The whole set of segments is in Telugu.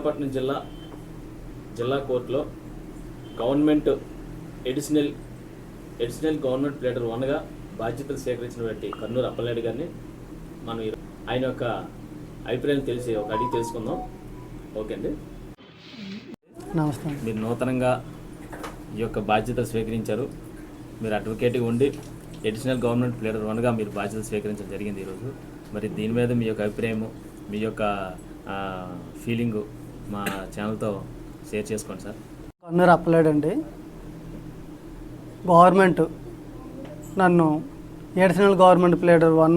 విశాఖపట్నం జిల్లా జిల్లా కోర్టులో government additional additional government pleader వన్గా బాధ్యతలు స్వీకరించినటువంటి కర్నూలు అప్పలనాయుడు గారిని మనం ఆయన యొక్క అభిప్రాయం తెలిసి ఒక అడిగి తెలుసుకుందాం. ఓకే అండి. నమస్తే. మీరు నూతనంగా ఈ యొక్క బాధ్యతలు స్వీకరించారు. మీరు అడ్వకేట్గా ఉండి ఎడిషనల్ గవర్నమెంట్ ప్లేటర్ వన్గా మీరు బాధ్యతలు స్వీకరించడం జరిగింది ఈరోజు. మరి దీని మీద మీ యొక్క అభిప్రాయము మీ యొక్క ఫీలింగు మా ఛానల్తో షేర్ చేసుకోండి సార్. కన్నూరు అప్పలేడండి. గవర్నమెంట్ నన్ను additional government pleader one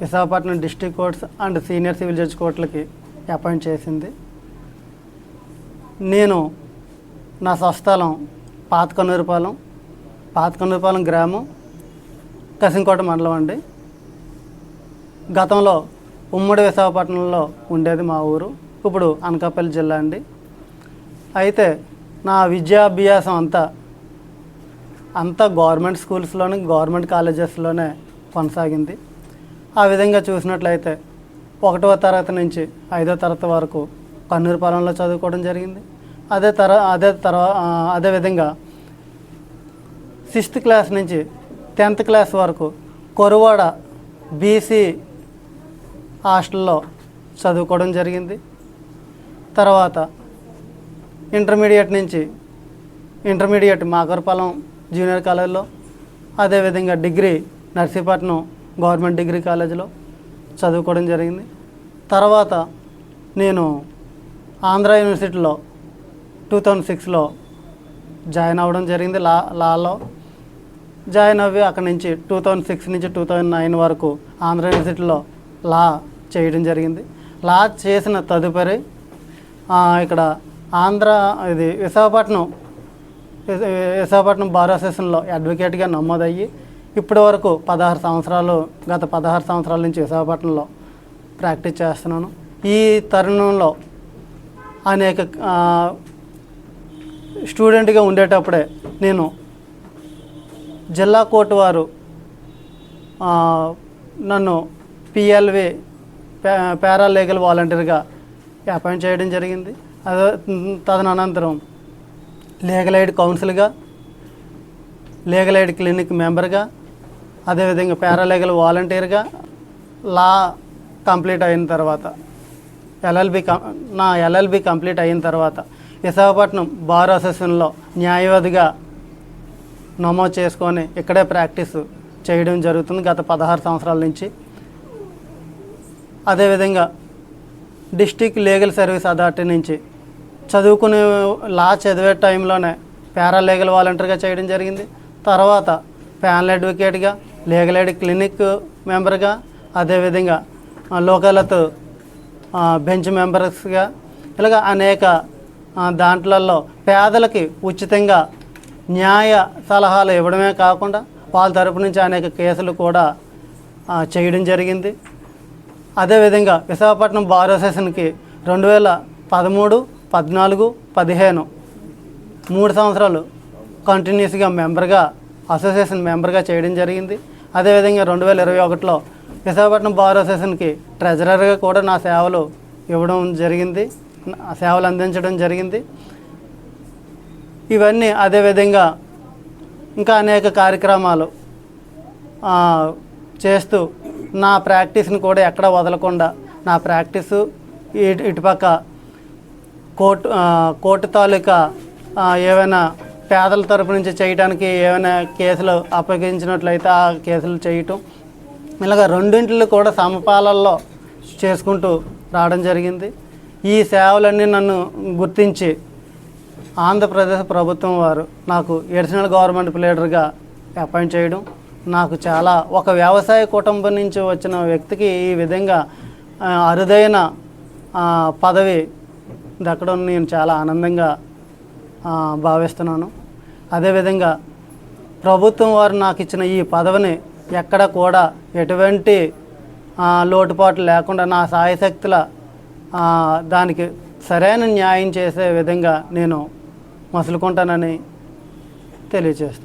Visakhapatnam district courts and senior civil judge కోర్టులకి appoint చేసింది. నేను నా స్వస్థలం పాత కన్నూరుపాలెం పాత కన్నూరుపాలెం గ్రామం కసింకోట మండలం అండి. గతంలో ఉమ్మడి విశాఖపట్నంలో ఉండేది మా ఊరు. ఇప్పుడు అనకాపల్లి జిల్లా అండి. అయితే నా విద్యాభ్యాసం అంతా అంతా గవర్నమెంట్ స్కూల్స్లోనే గవర్నమెంట్ కాలేజెస్లోనే కొనసాగింది. ఆ విధంగా చూసినట్లయితే ఒకటవ తరగతి నుంచి ఐదో తరగతి వరకు కన్నూరుపాలెంలో చదువుకోవడం జరిగింది. అదే తర అదే తర్వా అదే విధంగా సిక్స్త్ క్లాస్ నుంచి టెన్త్ క్లాస్ వరకు కొరువాడ బీసీ హాస్టల్లో చదువుకోవడం జరిగింది. తర్వాత ఇంటర్మీడియట్ నుంచి ఇంటర్మీడియట్ మాకరపాలెం జూనియర్ కాలేజ్లో అదేవిధంగా డిగ్రీ నర్సీపట్నం గవర్నమెంట్ డిగ్రీ కాలేజీలో చదువుకోవడం జరిగింది. తర్వాత నేను ఆంధ్ర యూనివర్సిటీలో టూ థౌజండ్ సిక్స్లో జాయిన్ అవ్వడం జరిగింది. లా లాలో జాయిన్ అవ్వి అక్కడి నుంచి టూ థౌజండ్ సిక్స్ నుంచి టూ థౌజండ్ నైన్ వరకు ఆంధ్ర యూనివర్సిటీలో లా చేయడం జరిగింది. లా చేసిన తదుపరి ఇక్కడ ఆంధ్ర ఇది విశాఖపట్నం విశాఖపట్నం బార్ అసోసియేషన్లో అడ్వకేట్గా నమోదయ్యి ఇప్పటి వరకు పదహారు సంవత్సరాలు గత పదహారు సంవత్సరాల నుంచి విశాఖపట్నంలో ప్రాక్టీస్ చేస్తున్నాను. ఈ తరుణంలో అనేక స్టూడెంట్గా ఉండేటప్పుడే నేను జిల్లా కోర్టు వారు నన్ను పిఎల్వి పారాలీగల్ వాలంటీర్గా అపాయింట్ చేయడం జరిగింది. అదే తదనంతరం లీగల్ ఎయిడ్ కౌన్సిల్గా లీగల్ ఎయిడ్ క్లినిక్ మెంబర్గా అదేవిధంగా పారాలీగల్ వాలంటీర్గా లా కంప్లీట్ అయిన తర్వాత ఎల్ఎల్బి కం నా ఎల్ఎల్బి కంప్లీట్ అయిన తర్వాత విశాఖపట్నం బార్ అసోసియేషన్లో న్యాయవాదిగా నమోదు చేసుకొని ఇక్కడే ప్రాక్టీస్ చేయడం జరుగుతుంది గత పదహారు సంవత్సరాల నుంచి. అదేవిధంగా డిస్టిక్ లీగల్ సర్వీస్ అథారిటీ నుంచి చదువుకునే లా చదివే టైంలోనే పారాలీగల్ వాలంటీర్గా చేయడం జరిగింది. తర్వాత ప్యానల్ అడ్వకేట్గా లీగల్ ఎయిడ్ క్లినిక్ మెంబర్గా అదేవిధంగా ఆ, లోకలత్ బెంచ్ మెంబర్స్గా ఇలాగ అనేక దాంట్లలో పేదలకి ఉచితంగా న్యాయ సలహాలు ఇవ్వడమే కాకుండా వాళ్ళ తరపు నుంచి అనేక కేసులు కూడా చేయడం జరిగింది. అదేవిధంగా విశాఖపట్నం బార్ అసోసియేషన్కి రెండు వేల పదమూడు పద్నాలుగు పదిహేను మూడు సంవత్సరాలు కంటిన్యూస్గా మెంబర్గా అసోసియేషన్ మెంబర్గా చేయడం జరిగింది. అదేవిధంగా రెండు వేల ఇరవై ఒకటిలో విశాఖపట్నం బార్ అసోసియేషన్కి ట్రెజరర్గా కూడా నా సేవలు ఇవ్వడం జరిగింది. సేవలు అందించడం జరిగింది. ఇవన్నీ అదేవిధంగా ఇంకా అనేక కార్యక్రమాలు చేస్తూ నా ప్రాక్టీస్ని కూడా ఎక్కడ వదలకుండా నా ప్రాక్టీసు ఇటు ఇటుపక్క కోర్టు కోర్టు తాలూకా ఏమైనా ఏవైనా పేదల తరపు నుంచి చేయడానికి ఏమైనా కేసులు అప్పగించినట్లయితే ఆ కేసులు చేయటం. ఇలాగ రెండింటిలో కూడా సమపాలల్లో చేసుకుంటూ రావడం జరిగింది. ఈ సేవలన్నీ నన్ను గుర్తించి ఆంధ్రప్రదేశ్ ప్రభుత్వం వారు నాకు ఎడిషనల్ గవర్నమెంట్ ప్లేడర్గా అపాయింట్ చేయడం. నాకు చాలా ఒక వ్యవసాయ కుటుంబం నుంచి వచ్చిన వ్యక్తికి ఈ విధంగా అరుదైన పదవి దక్కడం నేను చాలా ఆనందంగా భావిస్తున్నాను. అదేవిధంగా ప్రభుత్వం వారు నాకు ఇచ్చిన ఈ పదవిని ఎక్కడ కూడా ఎటువంటి లోటుపాటు లోటుపాట్లు లేకుండా నా సాయశక్తుల దానికి సరైన న్యాయం చేసే విధంగా నేను మసులుకుంటానని తెలియజేస్తాను